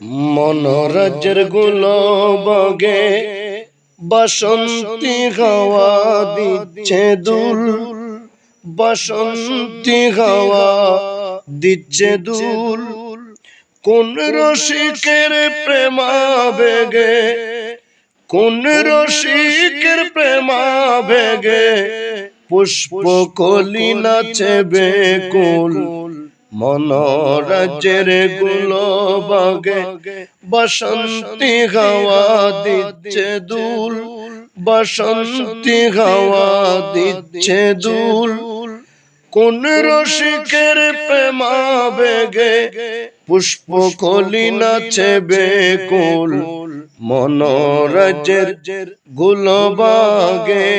মনোরাজ্যেরগুলো বগে বসন্তি হাওয়া দিচ্ছে দুল। বসন্তি হাওয়া দিচ্ছে দুল। কোন রসিকের প্রেমা বেগে কোন রসিকের প্রেমা বেগে পুষ্প কলি নাচে বেকুল। মনোরাজ্যেরগুলো বাগে বসন্তি হাওয়া দিচ্ছে দুল, বসন্তি হাওয়া দিচ্ছে দুল। কোন রসিকের প্রেমা বেগে পুষ্প কলি নাচে বেকুল মনোরাজ্যের গুলবাগে।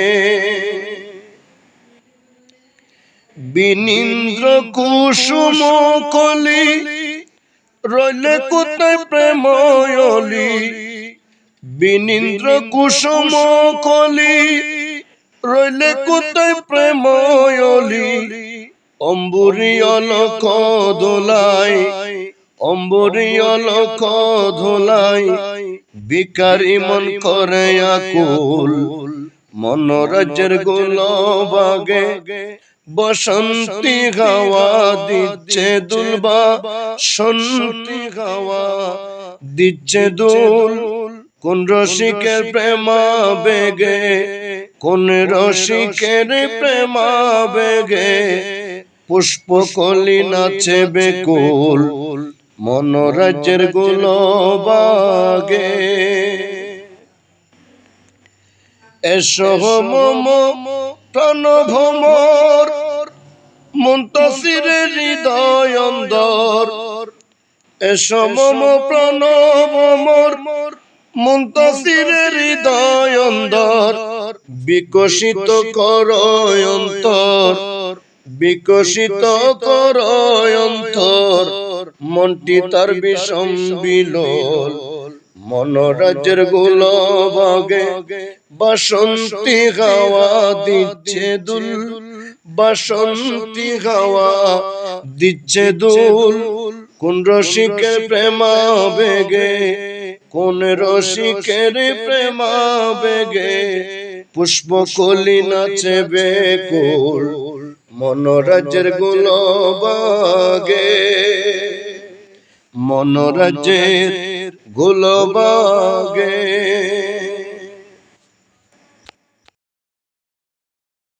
বিনীন্দ্র কুসুম কলি, রইলে কোথায় প্রেময়লি বিনীন্দ্র কুসুম কলি, রইলে কোথায় প্রেময়লি অম্বুরি অলক দোলাই অম্বুরি অলক ধোলাই বিকারি মন করে আকুল। মনোরাজ্যের গুল বাগে বসন্তি গাওয়া দিচ্ছে দুলবা সন্তি গাওয়া দিচ্ছে দুল। কোন রসিকের প্রেমা বেগে কোন রসিকের প্রেমা বেগে পুষ্প কলি নাচে বেকুল মনোরাজ্যেরগুলো বাগে এসো মম প্রাণ ভমর মুন্তসিরের হৃদয় অন্দর। এসো মম প্রাণ ভমর মুন্তসিরের হৃদয় অন্দর। বিকশিত কর অন্তর। বিকশিত কর অন্তর। মনটি তার বিষম বিলোল। মনোরাজ্যের গুল বাগে বসন্তি হাওয়া দিচ্ছে দুল। বসন্তি হাওয়া দিচ্ছে দুল। কোন রসিকের প্রেমা বেগে? কোন রসিকের প্রেমা বেগে পুষ্প কলি নাচে বেকুল মনোরাজ্যের গুল। বাগে মনোরাজ্যের গুলবাগে।